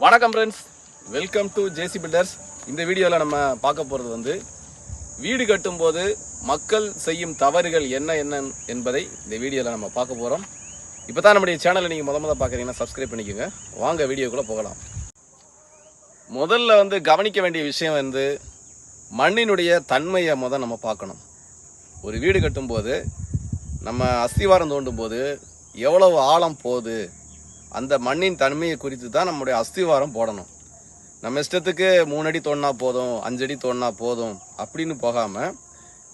வணக்கம் friends welcome to JC builders இந்த வீடியோவில் நம்ம பார்க்க போகிறது வந்து வீடு கட்டும்போது மக்கள் செய்யும் தவறுகள் என்ன என்ன என்பதை இந்த வீடியோவில் நம்ம பார்க்க போகிறோம் இப்போ தான் நம்முடைய சேனலை நீங்கள் முத முத பார்க்குறீங்கன்னா சப்ஸ்கிரைப் பண்ணிக்கோங்க. வாங்க வீடியோக்குள்ளே போகலாம். முதல்ல வந்து கவனிக்க வேண்டிய விஷயம் வந்து மண்ணினுடைய தன்மையை முத நம்ம பார்க்கணும். ஒரு வீடு கட்டும்போது நம்ம அஸ்திவாரம் தோண்டும் போது எவ்வளவு ஆழம் போகுது அந்த மண்ணின் தன்மையை குறித்து தான் நம்முடைய அஸ்திவாரம் போடணும். நம்ம இஷ்டத்துக்கு மூணு அடி தோணா போதும் அஞ்சு அடி போதும் அப்படின்னு போகாமல்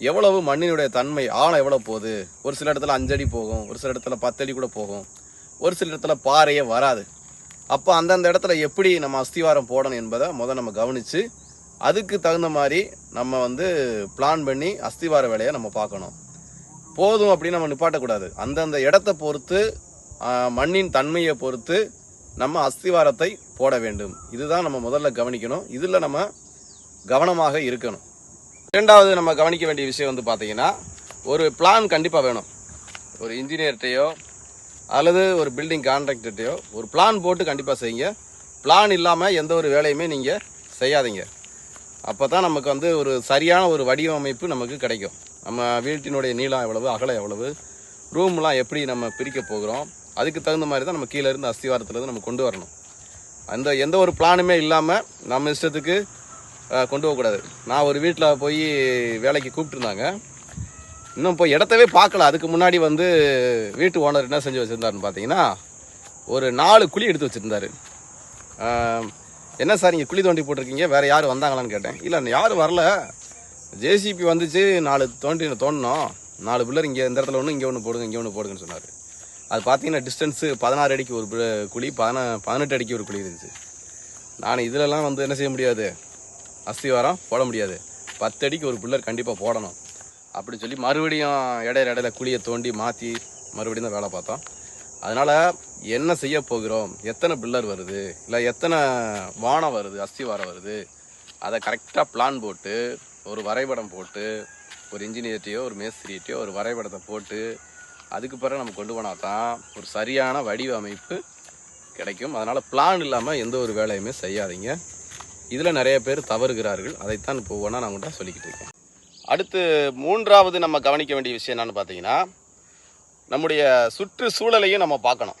எவ்வளவு மண்ணினுடைய தன்மை ஆழம் எவ்வளோ போகுது? ஒரு சில இடத்துல அஞ்சடி போகும் ஒரு சில இடத்துல பத்தடி கூட போகும். ஒரு சில இடத்துல பாறையே வராது. அப்போ அந்தந்த இடத்துல எப்படி நம்ம அஸ்திவாரம் போடணும் என்பதை முதல் நம்ம கவனித்து அதுக்கு தகுந்த மாதிரி நம்ம வந்து பிளான் பண்ணி அஸ்திவார வேலையை நம்ம பார்க்கணும். போதும் அப்படின்னு நம்ம நிப்பாட்டக்கூடாது. அந்தந்த இடத்த பொறுத்து மண்ணின் தன்மையை பொறுத்து நம்ம அஸ்திவாரத்தை போட வேண்டும். இதுதான் நம்ம முதல்ல கவனிக்கணும். இதில் நம்ம கவனமாக இருக்கணும். இரண்டாவது நம்ம கவனிக்க வேண்டிய விஷயம் வந்து பார்த்தீங்கன்னா ஒரு பிளான் கண்டிப்பாக வேணும். ஒரு இன்ஜினியர்கிட்டையோ அல்லது ஒரு பில்டிங் கான்ட்ராக்டர்கிட்டையோ ஒரு பிளான் போட்டு கண்டிப்பாக செய்யுங்க. பிளான் இல்லாமல் எந்த ஒரு வேலையுமே நீங்கள் செய்யாதீங்க. அப்போ தான் நமக்கு வந்து ஒரு சரியான ஒரு வடிவமைப்பு நமக்கு கிடைக்கும். நம்ம வீட்டினுடைய நீளம் எவ்வளவு அகலம் எவ்வளவு ரூம்லாம் எப்படி நம்ம பிரிக்க போகிறோம் அதுக்கு தகுந்த மாதிரி தான் நம்ம கீழே இருந்து அஸ்திவாரத்துலேருந்து நம்ம கொண்டு வரணும். அந்த எந்த ஒரு பிளானுமே இல்லாமல் நம்ம இஷ்டத்துக்கு கொண்டு போகக்கூடாது நான் ஒரு வீட்டில் போய் வேலைக்கு கூப்பிட்டுருந்தாங்க. இன்னும் இப்போ இடத்தவே பார்க்கல. அதுக்கு முன்னாடி வந்து வீட்டு ஓனர் என்ன செஞ்சு வச்சுருந்தாருன்னு பார்த்தீங்கன்னா ஒரு நாலு குழி எடுத்து வச்சுருந்தாரு. என்ன சார் இங்கே குழி தோண்டி போட்டிருக்கீங்க? வேறு யார் வந்தாங்களான்னு கேட்டேன். இல்லை யாரும் வரல. ஜேசிபி வந்துச்சு நாலு தோண்டி தோண்டினோம். நாலு பில்லர் இங்கே இந்த இடத்துல ஒன்று இங்கே ஒன்று போடுங்க இங்கே ஒன்று போடுங்கன்னு சொன்னார். அது பார்த்தீங்கன்னா டிஸ்டன்ஸு பதினாறு அடிக்கு ஒரு குழி பதினா பதினெட்டு அடிக்கு ஒரு குழி இருந்துச்சு. நான் இதிலலாம் வந்து என்ன செய்ய முடியாது? அஸ்திவாரம் போட முடியாது. பத்து அடிக்கு ஒரு பில்லர் கண்டிப்பாக போடணும். அப்படி சொல்லி மறுபடியும் இடையில இடையில குழியை தோண்டி மாற்றி மறுபடியும் தான் வேலை பார்த்தோம். அதனால் என்ன செய்ய போகிறோம்? எத்தனை பில்லர் வருது? இல்லை எத்தனை வானம் வருது? அஸ்திவாரம் வருது? அதை கரெக்டாக பிளான் போட்டு ஒரு வரைபடம் போட்டு ஒரு இன்ஜினியர்கிட்டையோ ஒரு மேஸ்திரிகிட்டையோ ஒரு வரைபடத்தை போட்டு அதுக்கு பிறகு நம்ம கொண்டு போனால் தான் ஒரு சரியான வடிவமைப்பு கிடைக்கும். அதனால் பிளான் இல்லாமல் எந்த ஒரு வேலையுமே செய்யாதீங்க. இதில் நிறைய பேர் தவறுகிறார்கள். அதைத்தான் இப்போ ஒன்றா நான் உங்கள்கிட்ட சொல்லிக்கிட்டு இருக்கேன். அடுத்து மூன்றாவது நம்ம கவனிக்க வேண்டிய விஷயம் என்னென்னு பார்த்தீங்கன்னா நம்முடைய சுற்றுச்சூழலையும் நம்ம பார்க்கணும்.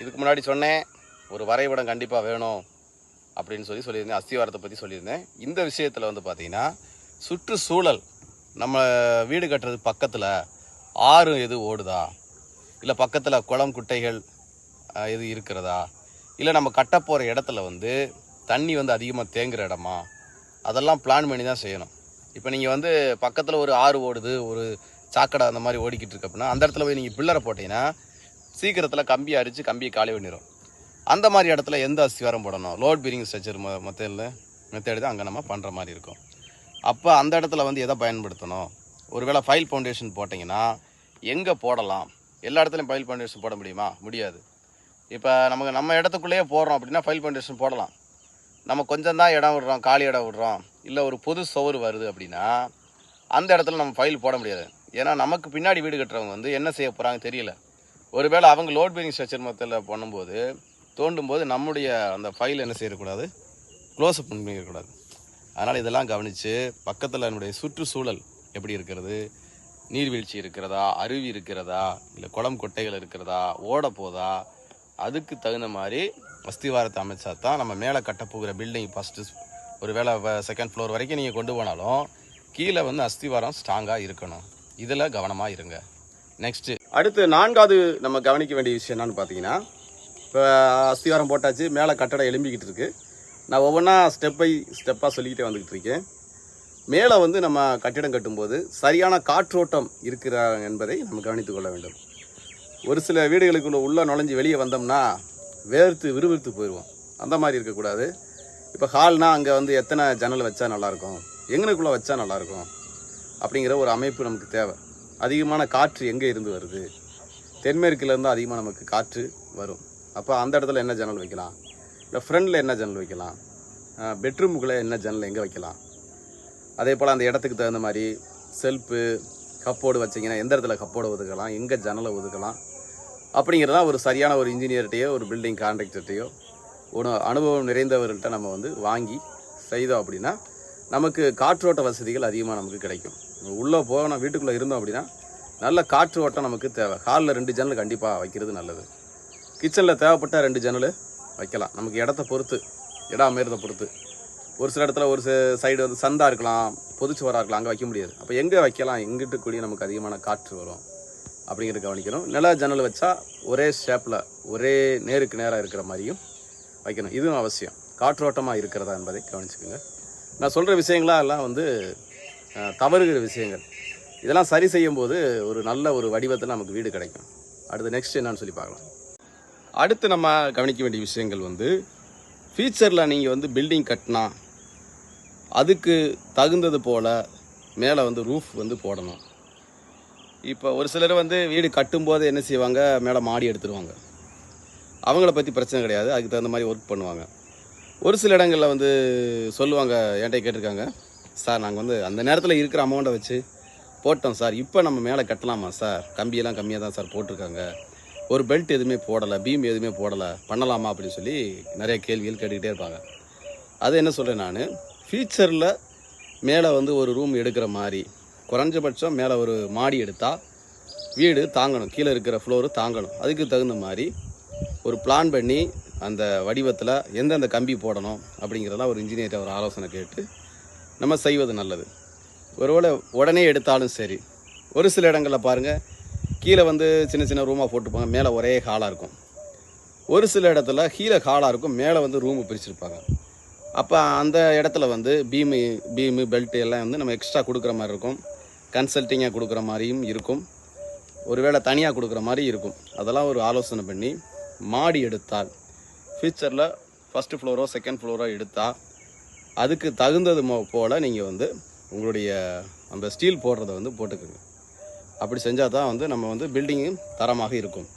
இதுக்கு முன்னாடி சொன்னேன் ஒரு வரைபடம் கண்டிப்பாக வேணும் அப்படின்னு சொல்லி சொல்லியிருந்தேன் அஸ்திவாரத்தை பற்றி சொல்லியிருந்தேன். இந்த விஷயத்தில் வந்து பார்த்திங்கன்னா சுற்றுச்சூழல் நம்ம வீடு கட்டுறது பக்கத்தில் ஆறு எது ஓடுதா? இல்லை பக்கத்தில் குளம் குட்டைகள் எது இருக்கிறதா? இல்லை நம்ம கட்ட போகிற இடத்துல வந்து தண்ணி வந்து அதிகமாக தேங்குகிற இடமா? அதெல்லாம் பிளான் பண்ணி தான் செய்யணும். இப்போ நீங்கள் வந்து பக்கத்தில் ஒரு ஆறு ஓடுது ஒரு சாக்கடை அந்த மாதிரி ஓடிக்கிட்டு இருக்கு அப்படின்னா அந்த இடத்துல போய் நீங்கள் பில்லரை போட்டீங்கன்னா சீக்கிரத்தில் கம்பி அரித்து கம்பியை காலி பண்ணிடும் அந்த மாதிரி இடத்துல எந்த அஸ்திவாரம் போடணும்? லோட் பீரிங் ஸ்ட்ரக்சர் மெத்தடில் மெத்தேடு தான் அங்கே நம்ம பண்ணுற மாதிரி இருக்கும். அப்போ அந்த இடத்துல வந்து எதை பயன்படுத்தணும்? ஒருவேளை ஃபைல் ஃபவுண்டேஷன் போட்டிங்கன்னா எங்கே போடலாம்? எல்லா இடத்துலையும் ஃபைல் ஃபவுண்டேஷன் போட முடியுமா? முடியாது. இப்போ நமக்கு நம்ம இடத்துக்குள்ளேயே போடுறோம் அப்படின்னா ஃபைல் ஃபவுண்டேஷன் போடலாம். நம்ம கொஞ்சம் தான் இடம் விடுறோம் காலி இடம் விடுறோம் இல்லை ஒரு பொது சுவர் வருது அப்படின்னா அந்த இடத்துல நம்ம ஃபைல் போட முடியாது. ஏன்னா நமக்கு பின்னாடி வீடு கட்டுறவங்க வந்து என்ன செய்ய போகிறாங்க தெரியல. ஒருவேளை அவங்க லோட் பேரிங் ஸ்ட்ரக்சர் மொத்தத்தில் பண்ணும்போது தோண்டும் போது நம்முடைய அந்த ஃபைல் என்ன செய்யக்கூடாது? க்ளோஸ் அப் பண்ணிடக்கூடாது அதனால் இதெல்லாம் கவனித்து பக்கத்தில் என்னுடைய சுற்றுச்சூழல் எப்படி இருக்கிறது? நீர்வீழ்ச்சி இருக்கிறதா? அருவி இருக்கிறதா? இல்லை குளம் கொட்டைகள் இருக்கிறதா? ஓட போதா? அதுக்கு தகுந்த மாதிரி அஸ்திவாரத்தை அமைச்சா தான் நம்ம மேலே கட்டப்போகிற பில்டிங் ஃபஸ்ட்டு ஒரு வேளை செகண்ட் ஃப்ளோர் வரைக்கும் நீங்கள் கொண்டு போனாலும் கீழே வந்து அஸ்திவாரம் ஸ்ட்ராங்காக இருக்கணும். இதில் கவனமாக இருங்க. நெக்ஸ்ட்டு அடுத்து நான்காவது நம்ம கவனிக்க வேண்டிய விஷயம் என்னன்னு பார்த்தீங்கன்னா இப்போ அஸ்திவாரம் போட்டாச்சு மேலே கட்டடம் எழும்பிக்கிட்டு இருக்குது நான் ஒவ்வொன்றா ஸ்டெப் பை ஸ்டெப்பாக சொல்லிக்கிட்டே வந்துக்கிட்டு இருக்கேன். மேலே வந்து நம்ம கட்டிடம் கட்டும்போது சரியான காற்றோட்டம் இருக்கிற என்பதை நம்ம கவனித்து கொள்ள வேண்டும். ஒரு சில வீடுகளுக்குள்ள உள்ள நுழைஞ்சு வெளியே வந்தோம்னா வேர்த்து விறுவிறுத்து போயிடுவோம் அந்த மாதிரி இருக்கக்கூடாது. இப்போ ஹால்னால் அங்கே வந்து எத்தனை ஜன்னல் வச்சா நல்லாயிருக்கும்? எங்கனுக்குள்ளே வச்சா நல்லாயிருக்கும்? அப்படிங்கிற ஒரு அமைப்பு நமக்கு தேவை. அதிகமான காற்று எங்கே இருந்து வருது? தென்மேற்குலேருந்து அதிகமாக நமக்கு காற்று வரும். அப்போ அந்த இடத்துல என்ன ஜன்னல் வைக்கலாம்? இல்லை ஃப்ரண்டில் என்ன ஜன்னல் வைக்கலாம்? பெட்ரூமுக்குள்ளே என்ன ஜன்னல் எங்கே வைக்கலாம்? அதே போல் அந்த இடத்துக்கு தகுந்த மாதிரி செல்ஃபு கப்போர்டு வச்சிங்கன்னா எந்த இடத்துல கப்போர்டு ஒதுக்கலாம்? எங்கே ஜன்னலை ஒதுக்கலாம்? அப்படிங்கிறதான் ஒரு சரியான ஒரு இன்ஜினியர்கிட்டையோ ஒரு பில்டிங் கான்ட்ராக்டர்கிட்டையோ ஒரு அனுபவம் நிறைந்தவர்கள்ட்ட நம்ம வந்து வாங்கி செய்தோம் அப்படின்னா நமக்கு காற்றோட்ட வசதிகள் அதிகமாக நமக்கு கிடைக்கும். உள்ளே போகணும் வீட்டுக்குள்ளே இருந்தோம் அப்படின்னா நல்ல காற்று ஓட்டம் நமக்கு தேவை. ஹாலில் ரெண்டு ஜன்னல் கண்டிப்பாக வைக்கிறது நல்லது. கிச்சனில் தேவைப்பட்ட ரெண்டு ஜன்னல் வைக்கலாம். நமக்கு இடத்த பொறுத்து இடம் அமைகிறதை பொறுத்து. ஒரு சில இடத்துல ஒரு சைடு வந்து சந்தாக இருக்கலாம் பொதுச்சுவராக இருக்கலாம் அங்கே வைக்க முடியாது. அப்போ எங்கே வைக்கலாம்? எங்கிட்டு கூடிய நமக்கு அதிகமான காற்று வரும். அப்படிங்கிறத கவனிக்கணும். நில ஜன்னல் வச்சா ஒரே ஷேப்பில் ஒரே நேருக்கு நேராக இருக்கிற மாதிரியும் வைக்கணும். இதுவும் அவசியம். காற்றோட்டமாக இருக்கிறதா என்பதை கவனிச்சுக்கோங்க. நான் சொல்கிற விஷயங்களா எல்லாம் வந்து தவறுகிற விஷயங்கள். இதெல்லாம் சரி செய்யும்போது ஒரு நல்ல ஒரு வடிவத்தில் நமக்கு வீடு கிடைக்கும். அடுத்து நெக்ஸ்ட் என்னன்னு சொல்லி பார்க்கலாம். அடுத்து நம்ம கவனிக்க வேண்டிய விஷயங்கள் வந்து ஃபியூச்சரில் நீங்கள் வந்து பில்டிங் கட்டினா அதுக்கு தகுந்தது போல் மேலே வந்து ரூஃப் வந்து போடணும். இப்போ ஒரு சிலர் வந்து வீடு கட்டும்போது என்ன செய்வாங்க? மேலே மாடி எடுத்துருவாங்க. அவங்கள பற்றி பிரச்சனை கிடையாது. அதுக்கு தகுந்த மாதிரி ஒர்க் பண்ணுவாங்க. ஒரு சில இடங்களில் வந்து சொல்லுவாங்க என்கிட்ட கேட்டிருக்காங்க சார் நாங்கள் வந்து அந்த நேரத்தில் இருக்கிற அமௌண்ட்டை வச்சு போட்டோம் சார் இப்போ நம்ம மேலே கட்டலாமா சார் கம்பியெல்லாம் கம்மியாக தான் சார் போட்டிருக்காங்க. ஒரு பெல்ட் எதுவுமே போடலை பீம் எதுவுமே போடலை பண்ணலாமா அப்படின்னு சொல்லி நிறைய கேள்விகள் கேட்டுக்கிட்டே இருப்பாங்க. அது என்ன சொல்கிறேன் நான்? ஃபியூச்சரில் மேலே வந்து ஒரு ரூம் எடுக்கிற மாதிரி குறைஞ்சபட்சம் மேலே ஒரு மாடி எடுத்தால் வீடு தாங்கணும் கீழே இருக்கிற ஃப்ளோரு தாங்கணும். அதுக்கு தகுந்த மாதிரி ஒரு பிளான் பண்ணி அந்த வடிவத்தில் எந்தெந்த கம்பி போடணும் அப்படிங்கிறதெல்லாம் ஒரு இன்ஜினியர்கிட்ட ஒரு ஆலோசனை கேட்டு நம்ம செய்வது நல்லது. ஒருவேளை உடனே எடுத்தாலும் சரி ஒரு சில இடங்களில் பாருங்கள் கீழே வந்து சின்ன சின்ன ரூமாக போட்டுப்பாங்க மேலே ஒரே ஹாலாக இருக்கும். ஒரு சில இடத்துல கீழே ஹாலாக இருக்கும் மேலே வந்து ரூமு பிரிச்சிருப்பாங்க. அப்போ அந்த இடத்துல வந்து பீமு பீமு பெல்ட்டு எல்லாம் வந்து நம்ம எக்ஸ்ட்ரா கொடுக்குற மாதிரி இருக்கும். கன்சல்ட்டிங்காக கொடுக்குற மாதிரியும் இருக்கும். ஒருவேளை தனியாக கொடுக்குற மாதிரி இருக்கும். அதெல்லாம் ஒரு ஆலோசனை பண்ணி மாடி எடுத்தால் ஃபியூச்சரில் ஃபஸ்ட்டு ஃப்ளோரோ செகண்ட் ஃப்ளோரோ எடுத்தால் அதுக்கு தகுந்தது மோ போல் நீங்கள் வந்து உங்களுடைய அந்த ஸ்டீல் போடுறத வந்து போட்டுக்கோங்க. அப்படி செஞ்சால் தான் வந்து நம்ம வந்து பில்டிங்கும் தரமாக இருக்கும்.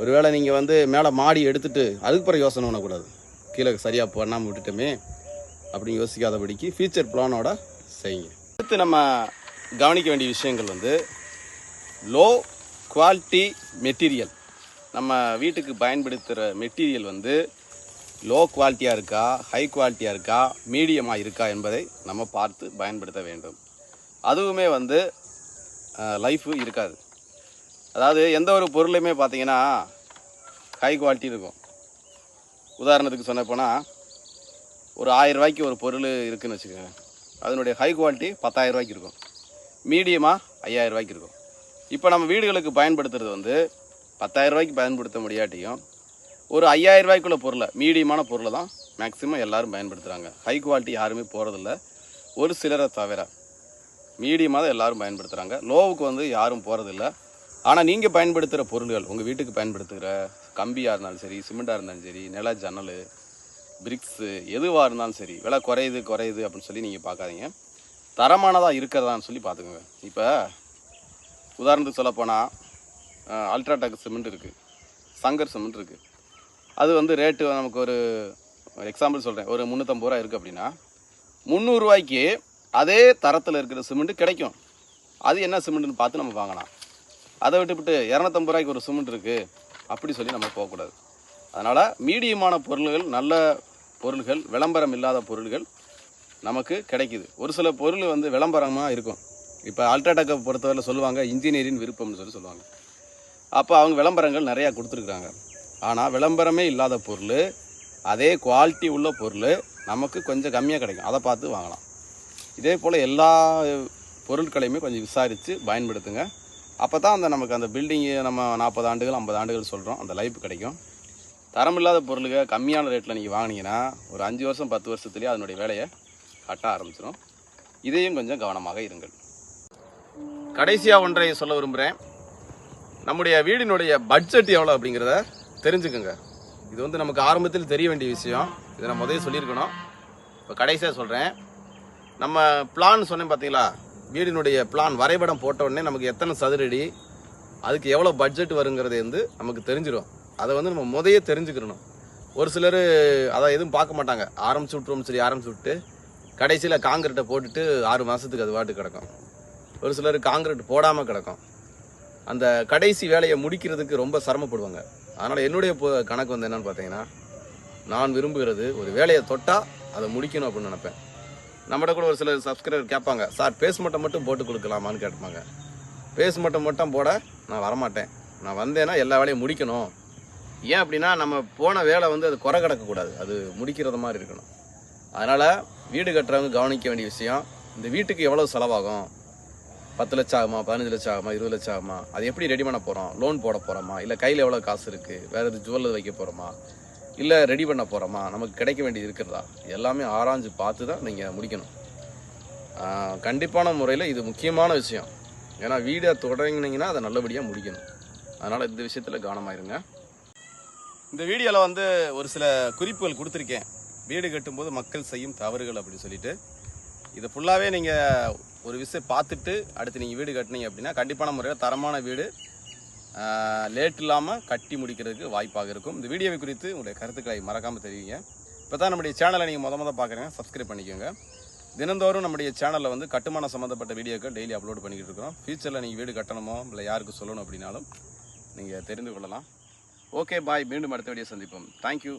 ஒருவேளை நீங்கள் வந்து மேலே மாடி எடுத்துட்டு அதுக்கு பிறகு யோசனை பண்ணக்கூடாது. கீழே சரியாக பண்ணாமல் விட்டுட்டோமே அப்படின்னு யோசிக்காதபடிக்கு ஃபியூச்சர் பிளானோட செய்யுங்க. அடுத்து நம்ம கவனிக்க வேண்டிய விஷயங்கள் வந்து லோ குவாலிட்டி மெட்டீரியல் நம்ம வீட்டுக்கு பயன்படுத்துகிற மெட்டீரியல் வந்து லோ குவாலிட்டியாக இருக்கா ஹை குவாலிட்டியாக இருக்கா மீடியமாக இருக்கா என்பதை நம்ம பார்த்து பயன்படுத்த வேண்டும். அதுவுமே வந்து லைஃபு இருக்காது. அதாவது எந்த ஒரு பொருளையுமே பார்த்தீங்கன்னா ஹை குவாலிட்டி இருக்கும். உதாரணத்துக்கு சொன்னப்போனால் ஒரு ஆயிரம் ரூபாய்க்கு ஒரு பொருள் இருக்குன்னு வச்சுக்கோங்க. அதனுடைய ஹை குவாலிட்டி பத்தாயிரம் ரூபாய்க்கு இருக்கும். மீடியமாக ஐயாயிரம் ரூபாய்க்கு இருக்கும். இப்போ நம்ம வீடுகளுக்கு பயன்படுத்துறது வந்து பத்தாயிரம் ரூபாய்க்கு பயன்படுத்த முடியாட்டியும் ஒரு ஐயாயிரம் ரூபாய்க்குள்ள பொருளை மீடியமான பொருளை தான் மேக்ஸிமம் எல்லாரும் பயன்படுத்துகிறாங்க ஹை குவாலிட்டி யாருமே போகிறதில்ல ஒரு சிலரை தவிர. மீடியமாக தான் எல்லோரும் பயன்படுத்துகிறாங்க லோவுக்கு வந்து யாரும் போகிறதில்ல ஆனால் நீங்கள் பயன்படுத்துகிற பொருள்கள் உங்கள் வீட்டுக்கு பயன்படுத்துகிற கம்பியாக இருந்தாலும் சரி சிமெண்ட்டாக இருந்தாலும் சரி நில ஜன்னல் பிரிக்ஸு எதுவாக இருந்தாலும் சரி விலை குறையுது குறையுது அப்படின்னு சொல்லி நீங்கள் பார்க்காதீங்க. தரமானதாக இருக்கிறதான்னு சொல்லி பார்த்துக்கோங்க. இப்போ உதாரணத்துக்கு சொல்லப்போனால் அல்ட்ராடெக் சிமெண்ட் இருக்குது சங்கர் சிமெண்ட் இருக்குது அது வந்து ரேட்டு நமக்கு ஒரு எக்ஸாம்பிள் சொல்கிறேன் ஒரு முந்நூற்றம்பது ரூபா இருக்குது அப்படின்னா முந்நூறுரூவாய்க்கு அதே தரத்தில் இருக்கிற சிமெண்ட்டு கிடைக்கும். அது என்ன சிமெண்ட்னு பார்த்து நம்ம வாங்கலாம். அதை விட்டுவிட்டு இரநூத்தம்பது ரூபாய்க்கு ஒரு சிமெண்ட் இருக்குது அப்படி சொல்லி நம்ம போகக்கூடாது. அதனால் மீடியமான பொருள்கள் நல்ல பொருள்கள் விளம்பரம் இல்லாத பொருள்கள் நமக்கு கிடைக்குது. ஒரு சில பொருள் வந்து விளம்பரமாக இருக்கும். இப்போ அல்ட்ராடெக்கை பொறுத்தவரை சொல்லுவாங்க இன்ஜினியரிங் விருப்பம்னு சொல்லி சொல்லுவாங்க. அப்போ அவங்க விளம்பரங்கள் நிறையா கொடுத்துருக்குறாங்க. ஆனால் விளம்பரமே இல்லாத பொருள் அதே குவாலிட்டி உள்ள பொருள் நமக்கு கொஞ்சம் கம்மியாக கிடைக்கும். அதை பார்த்து வாங்கலாம். இதே போல் எல்லா பொருட்களையுமே கொஞ்சம் விசாரித்து பயன்படுத்துங்க. அப்போ தான் அந்த நமக்கு அந்த பில்டிங்கு நம்ம நாற்பது ஆண்டுகள் ஐம்பது ஆண்டுகள் சொல்கிறோம் அந்த லைஃப் கிடைக்கும். தரமில்லாத பொருளுக கம்மியான ரேட்டில் நீங்கள் வாங்கினீங்கன்னா ஒரு அஞ்சு வருஷம் பத்து வருஷத்துலேயே அதனுடைய வேலையை கட்ட ஆரம்பிச்சிடும் இதையும் கொஞ்சம் கவனமாக இருங்கள். கடைசியாக ஒன்றை சொல்ல விரும்புகிறேன் நம்முடைய வீடினுடைய பட்ஜெட் எவ்வளோ அப்படிங்கிறத தெரிஞ்சுக்கோங்க. இது வந்து நமக்கு ஆரம்பத்தில் தெரிய வேண்டிய விஷயம். இதை நான் முதல்ல சொல்லியிருக்கணும். இப்போ கடைசியாக சொல்கிறேன் நம்ம பிளான் சொன்னேன் பார்த்தீங்களா வீடினுடைய பிளான் வரைபடம் போட்ட நமக்கு எத்தனை சதுரடி அதுக்கு எவ்வளோ பட்ஜெட் வருங்கிறது வந்து நமக்கு தெரிஞ்சிடும் அதை வந்து நம்ம முதையே தெரிஞ்சுக்கிறணும் ஒரு சிலர் அதை எதுவும் பார்க்க மாட்டாங்க. ஆரம்பிச்சு விட்ருவோம் சரி ஆரம்பிச்சு விட்டு கடைசியில் காங்கிரீட்டை போட்டுட்டு ஆறு மாதத்துக்கு அது வாட்டு கிடக்கும். ஒரு சிலர் காங்கிரீட் போடாமல் கிடக்கும். அந்த கடைசி வேலையை முடிக்கிறதுக்கு ரொம்ப சிரமப்படுவாங்க. அதனால் என்னுடைய கணக்கு வந்து என்னன்னு பார்த்தீங்கன்னா நான் விரும்புகிறது ஒரு வேலையை தொட்டால் அதை முடிக்கணும் அப்படின்னு நினப்பேன். நம்மகிட்ட கூட ஒரு சில சப்ஸ்கிரைபர் கேட்பாங்க சார் பேஸ் மட்டும் மட்டும் போட்டு கொடுக்கலாமான்னு கேட்பாங்க. பேஸ் மட்டும் மட்டும் போட நான் வரமாட்டேன். நான் வந்தேன்னா எல்லா வேலையும் முடிக்கணும். ஏன் அப்படின்னா நம்ம போன வேலை வந்து அது குறை கிடக்கக்கூடாது. அது முடிக்கிறது மாதிரி இருக்கணும். அதனால் வீடு கட்டுறவங்க கவனிக்க வேண்டிய விஷயம் இந்த வீட்டுக்கு எவ்வளோ செலவாகும்? பத்து லட்சம் ஆகுமா பதினஞ்சு லட்சம் ஆகுமா இருபது லட்சம் ஆகுமா? அது எப்படி ரெடி பண்ண போகிறோம் லோன் போட போகிறோமா இல்லை கையில் எவ்வளோ காசு இருக்குது வேறு எது ஜுவல்லர் வைக்க போகிறோமா இல்லை ரெடி பண்ண போகிறோமா நமக்கு கிடைக்க வேண்டியது இருக்கிறதா? எல்லாமே ஆராய்ஞ்சு பார்த்து தான் நீங்கள் முடிக்கணும். கண்டிப்பான முறையில் இது முக்கியமான விஷயம். ஏன்னா வீடை தொடங்கினீங்கன்னா அதை நல்லபடியாக முடிக்கணும். அதனால் இந்த விஷயத்தில் கவனமாயிருங்க. இந்த வீடியோவில் வந்து ஒரு சில குறிப்புகள் கொடுத்துருக்கேன். வீடு கட்டும்போது மக்கள் செய்யும் தவறுகள் அப்படின்னு சொல்லிட்டு. இதை ஃபுல்லாகவே நீங்கள் ஒரு விஷயம் பார்த்துட்டு அடுத்து நீங்கள் வீடு கட்டினீங்க அப்படின்னா கண்டிப்பான முறையில் தரமான வீடு லேட் இல்லாமல் கட்டி முடிக்கிறதுக்கு வாய்ப்பாக இருக்கும். இந்த வீடியோவை குறித்து உங்களுடைய கருத்துக்களை மறக்காமல் தெரிவிங்க. இப்போ தான் நம்முடைய சேனலை நீங்கள் முத முத பார்க்குறீங்க சப்ஸ்கிரைப் பண்ணிக்கோங்க. தினந்தோறும் நம்முடைய சேனலில் வந்து கட்டுமான சம்மந்தப்பட்ட வீடியோக்கள் டெய்லி அப்லோட் பண்ணிக்கிட்டு இருக்கிறோம். ஃபியூச்சரில் நீங்கள் வீடு கட்டணுமோ இல்லை யாருக்கு சொல்லணும் அப்படின்னாலும் நீங்கள் தெரிந்து கொள்ளலாம். ஓகே பாய் மீண்டும் அடுத்த வீடியோ சந்திப்போம். தேங்க்யூ